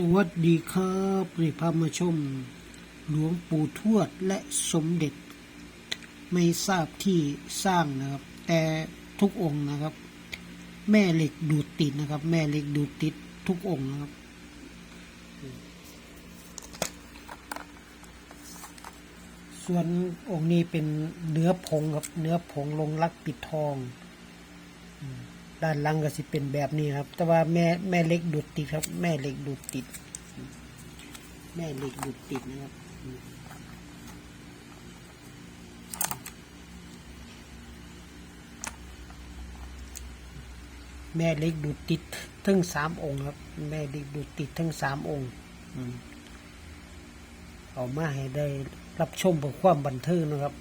สวัสดีครับนี่พามาชม หลวงปู่ทวดและสมเด็จ ไม่ทราบที่สร้างนะครับ แต่ทุกองค์นะครับ แม่เหล็กดูดติดนะครับ แม่เหล็กดูดติดทุกองค์นะครับ ส่วนองค์นี้เป็นเนื้อผงครับ เนื้อผงลงรักปิดทอง ด้านหล่างก็สิเป็นแบบนี้ครับ แต่ว่าแม่แม่เล็กดูดติดครับ แม่เล็กดูดติด แม่เล็กดูดติดนะครับแม่เล็กดูดติดทั้งสามองค์ครับ แม่เล็กดูดติดทั้งสามองค์อืมเอามาให้ได้รับชมเพื่อความบันเทิงนะครับ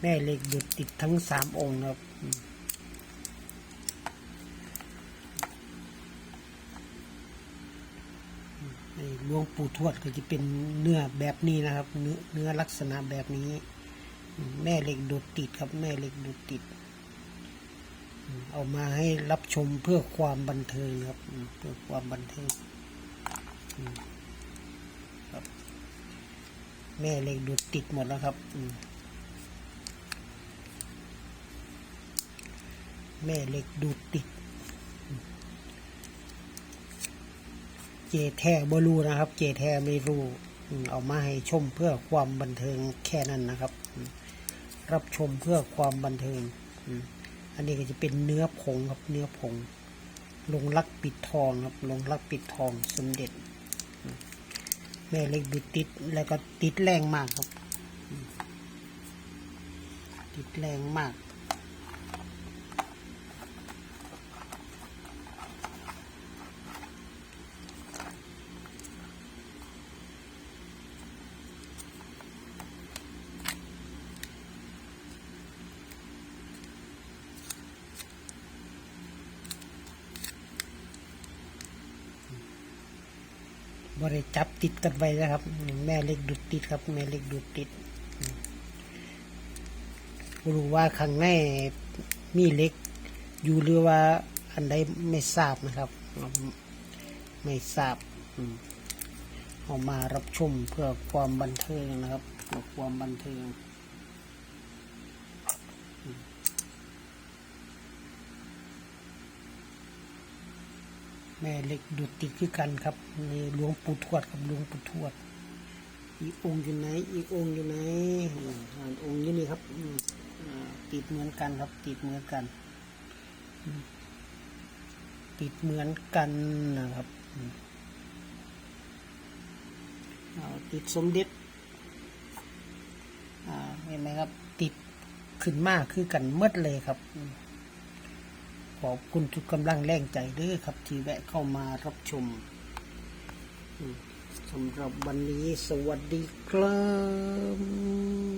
แม่เล็กดูดติดทั้งสามองค์นะครับอืม ไอ้ หลวงปู่ทวดก็จะเป็นเนื้อแบบนี้นะครับ เนื้อเนื้อลักษณะแบบนี้ แม่เหล็กดูดติดครับแม่เหล็กดูดติด เอามาให้รับชมเพื่อความบันเทิงครับเพื่อความบันเทิงครับ แม่เหล็กดูดติดหมดแล้วครับแม่เหล็กดูดติด เจแท้บรู้นะครับ เจแท้ไม่รู้เอามาให้ชมเพื่อความบันเทิงแค่นั้นนะครับ รับชมเพื่อความบันเทิงอันนี้ก็จะเป็นเนื้อผงครับเนื้อผง ลงรักปิดทองครับ ลงรักปิดทองสมเด็จ แม่เล็กดูติดแล้วก็ติดแรงมากครับ ติดแรงมาก บริจับติดกันไว้นะครับ แม่เล็กดูดติดครับ แม่เล็กดูดติดรู้ว่าข้างในมีเล็ก อยู่หรือว่าอันใดไม่ทราบนะครับ ไม่ทราบอืมเอามารับชมเพื่อความบันเทิงนะครับเพื่อความบันเทิง แม่เหล็กดูดติดคือกันครับในหลวงปู่ทวดกับหลวงปู่ทวด อีกองค์อยู่ไหน อีกองค์อยู่ไหนอ่าองค์อยู่นี่ครับอติดเหมือนกันครับ ติดเหมือนกัน ติดเหมือนกันนะครับติดสมเด็จเห็นไหมครับ ติดขึ้นมากคือกันเมดเลยครับ ขอบคุณทุกกำลังแรงใจเด้วยครับ ที่แวะเข้ามารับชมสำหรับวันนี้สวัสดีครับ